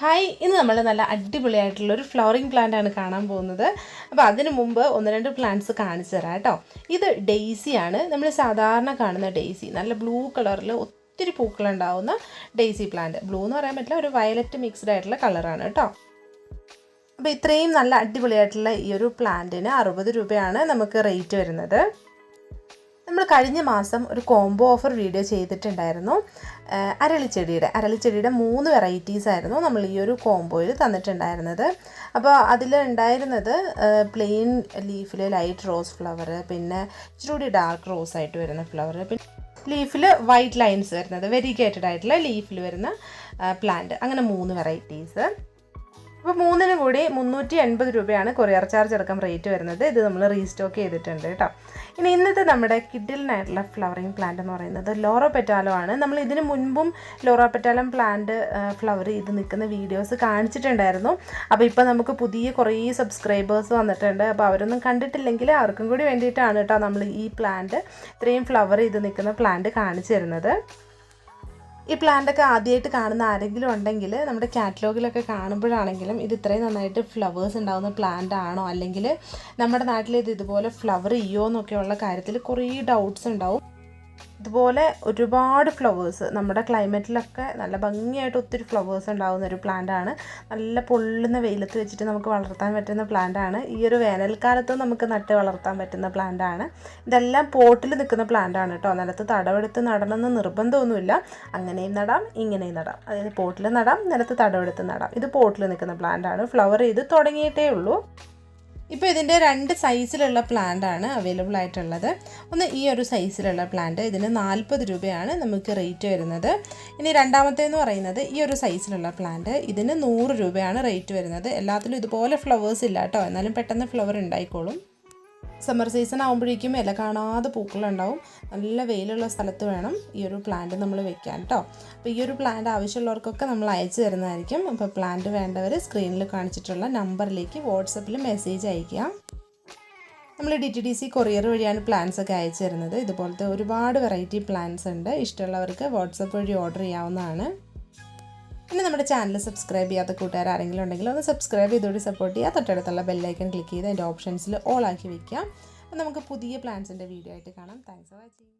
Hi ഇന്ന് നമ്മൾ നല്ല അടിപൊളിയായിട്ടുള്ള ഒരു ഫ്ലവറിങ് പ്ലാന്റ് ആണ് കാണാൻ പോകുന്നത്. അപ്പോൾ അതിനു മുമ്പ് ഒന്ന് രണ്ട് പ്ലാന്റ്സ് കാണിച്ചു തരാം കേട്ടോ. ഇത് ഡെയ്സിയാണ് നമ്മൾ സാധാരണ കാണുന്ന ഡെയ്സി നല്ല ബ്ലൂ കളറിൽ ഒത്തിരി പൂക്കളുണ്ടാവുന്ന ഡെയ്സി പ്ലാന്റ് ബ്ലൂ എന്ന് പറയാൻ പറ്റില്ല ഒരു വയലറ്റ് മിക്സ്ഡ് ആയിട്ടുള്ള കളറാണ് കേട്ടോ. അപ്പോൾ ഇത്രയും നല്ല അടിപൊളിയായിട്ടുള്ള ഈ ഒരു പ്ലാന്റിന് അറുപത് രൂപയാണ് നമുക്ക് റേറ്റ് വരുന്നത്. നമ്മൾ കഴിഞ്ഞ മാസം ഒരു കോംബോ ഓഫർ വീഡിയോ ചെയ്തിട്ടുണ്ടായിരുന്നു. അരളിച്ചെടിയുടെ. അരളിച്ചെടിയുടെ മൂന്ന് വെറൈറ്റീസ് ആയിരുന്നു നമ്മൾ ഈ ഒരു കോംബോയിൽ തന്നിട്ടുണ്ടായിരുന്നത്. അപ്പോൾ അതിൽ ഉണ്ടായിരുന്നത് പ്ലെയിൻ ലീഫിൽ ലൈറ്റ് റോസ് ഫ്ലവർ പിന്നെ ഇച്ചിരി ഡാർക്ക് റോസ് ആയിട്ട് വരുന്ന ഫ്ലവർ പിന്നെ ലീഫിൽ വൈറ്റ് ലൈൻസ് വരുന്നത് വെരിഗേറ്റഡ് ആയിട്ടുള്ള ലീഫിൽ വരുന്ന പ്ലാന്റ് അങ്ങനെ മൂന്ന് വെറൈറ്റീസ് അപ്പോൾ മൂന്നിനും കൂടി മുന്നൂറ്റി എൺപത് രൂപയാണ് കൊറിയർ ചാർജ് അടക്കം റേറ്റ് വരുന്നത്. ഇത് നമ്മൾ റീസ്റ്റോക്ക് ചെയ്തിട്ടുണ്ട് കേട്ടോ. ഇനി ഇന്നത്തെ നമ്മുടെ കിഡിലിനായിട്ടുള്ള ഫ്ലവറിങ് പ്ലാന്റ് എന്ന് പറയുന്നത് ലോറോ പെറ്റാലോ ആണ്. നമ്മൾ ഇതിന് മുൻപും ലോറോ പെറ്റാലം പ്ലാന്റ് ഫ്ലവർ ചെയ്ത് നിൽക്കുന്ന വീഡിയോസ് കാണിച്ചിട്ടുണ്ടായിരുന്നു. അപ്പോൾ ഇപ്പോൾ നമുക്ക് പുതിയ കുറേ സബ്സ്ക്രൈബേഴ്സ് വന്നിട്ടുണ്ട്. അപ്പോൾ അവരൊന്നും കണ്ടിട്ടില്ലെങ്കിൽ അവർക്കും കൂടി വേണ്ടിയിട്ടാണ് കേട്ടോ നമ്മൾ ഈ പ്ലാന്റ് ഇത്രയും ഫ്ലവർ ചെയ്ത് നിൽക്കുന്ന പ്ലാന്റ് കാണിച്ചു തരുന്നത്. ഈ പ്ലാന്റൊക്കെ ആദ്യമായിട്ട് കാണുന്ന ആരെങ്കിലും ഉണ്ടെങ്കിൽ നമ്മുടെ കാറ്റലോഗിലൊക്കെ കാണുമ്പോഴാണെങ്കിലും ഇത് ഇത്രയും നന്നായിട്ട് ഫ്ലവേഴ്സ് ഉണ്ടാകുന്ന പ്ലാന്റ് ആണോ? അല്ലെങ്കിൽ നമ്മുടെ നാട്ടിൽ ഇത് ഇതുപോലെ ഫ്ലവർ ചെയ്യോ എന്നൊക്കെയുള്ള കാര്യത്തിൽ കുറേ ഡൗട്ട്സ് ഉണ്ടാവും. ഇതുപോലെ ഒരുപാട് ഫ്ലവേഴ്സ് നമ്മുടെ ക്ലൈമറ്റിലൊക്കെ നല്ല ഭംഗിയായിട്ട് ഒത്തിരി ഫ്ലവേഴ്സ് ഉണ്ടാകുന്ന ഒരു പ്ലാന്റ് ആണ്. നല്ല പൊള്ളുന്ന വെയിലത്ത് വെച്ചിട്ട് നമുക്ക് വളർത്താൻ പറ്റുന്ന പ്ലാന്റ് ആണ്. ഈ ഒരു വേനൽക്കാലത്ത് നമുക്ക് നട്ട് വളർത്താൻ പറ്റുന്ന പ്ലാന്റ് ആണ്. ഇതെല്ലാം പോട്ടിൽ നിൽക്കുന്ന പ്ലാന്റാണ് കേട്ടോ. നിലത്ത് തടവെടുത്ത് നടണമെന്ന് നിർബന്ധമൊന്നുമില്ല. അങ്ങനെയും നടാം ഇങ്ങനെയും നടാം. അതായത് പോട്ടിൽ നടാം നിലത്ത് തടവെടുത്ത് നടാം. ഇത് പോട്ടിൽ നിൽക്കുന്ന പ്ലാന്റാണ് ഫ്ലവർ ചെയ്ത് തുടങ്ങിയിട്ടേ ഉള്ളൂ. ഇപ്പോൾ ഇതിന്റെ രണ്ട് സൈസിലുള്ള പ്ലാന്റ് ആണ് അവൈലബിൾ ആയിട്ടുള്ളത്. ഒന്ന് ഈ ഒരു സൈസിലുള്ള പ്ലാന്റ് ഇതിന് നാൽപ്പത് രൂപയാണ് നമുക്ക് റേറ്റ് വരുന്നത്. ഇനി രണ്ടാമത്തേന്ന് പറയുന്നത് ഈ ഒരു സൈസിലുള്ള പ്ലാന്റ് ഇതിന് നൂറ് രൂപയാണ് റേറ്റ് വരുന്നത്. എല്ലാത്തിലും ഇതുപോലെ ഫ്ലവേഴ്സ് ഇല്ല കേട്ടോ. എന്നാലും പെട്ടെന്ന് ഫ്ലവർ ഉണ്ടായിക്കോളും. സമ്മർ സീസൺ ആകുമ്പോഴേക്കും ഇല കാണാതെ പൂക്കളുണ്ടാവും. നല്ല വെയിലുള്ള സ്ഥലത്ത് വേണം ഈ ഒരു പ്ലാന്റ് നമ്മൾ വെക്കാൻ കേട്ടോ അപ്പോൾ ഈ ഒരു പ്ലാന്റ് ആവശ്യമുള്ളവർക്കൊക്കെ നമ്മൾ അയച്ചു തരുന്നതായിരിക്കും. അപ്പോൾ പ്ലാന്റ് വേണ്ടവർ സ്ക്രീനിൽ കാണിച്ചിട്ടുള്ള നമ്പറിലേക്ക് വാട്സപ്പിൽ മെസ്സേജ് അയയ്ക്കുക. നമ്മൾ D T D C courier വഴിയാണ് പ്ലാൻസ് ഒക്കെ അയച്ചു തരുന്നത്. ഇതുപോലത്തെ ഒരുപാട് വെറൈറ്റി പ്ലാൻസ് ഉണ്ട്. ഇഷ്ടമുള്ളവർക്ക് വാട്സപ്പ് വഴി ഓർഡർ ചെയ്യാവുന്നതാണ്. പിന്നെ നമ്മുടെ ചാനൽ സബ്സ്ക്രൈബ് ചെയ്യാത്ത കൂട്ടുകാർ ആരെങ്കിലും ഉണ്ടെങ്കിൽ ഒന്ന് സബ്സ്ക്രൈബ് ചെയ്തോടി സപ്പോർട്ട് ചെയ്യുക. തൊട്ടടുത്തുള്ള ബെല്ലൈക്കൺ ക്ലിക്ക് ചെയ്ത് അതിന്റെ ഓപ്ഷൻസിൽ ഓൾ ആക്കി വെക്കുക. അപ്പോൾ നമുക്ക് പുതിയ പ്ലാൻസിന്റെ വീഡിയോ ആയിട്ട് കാണാം. Thanks for watching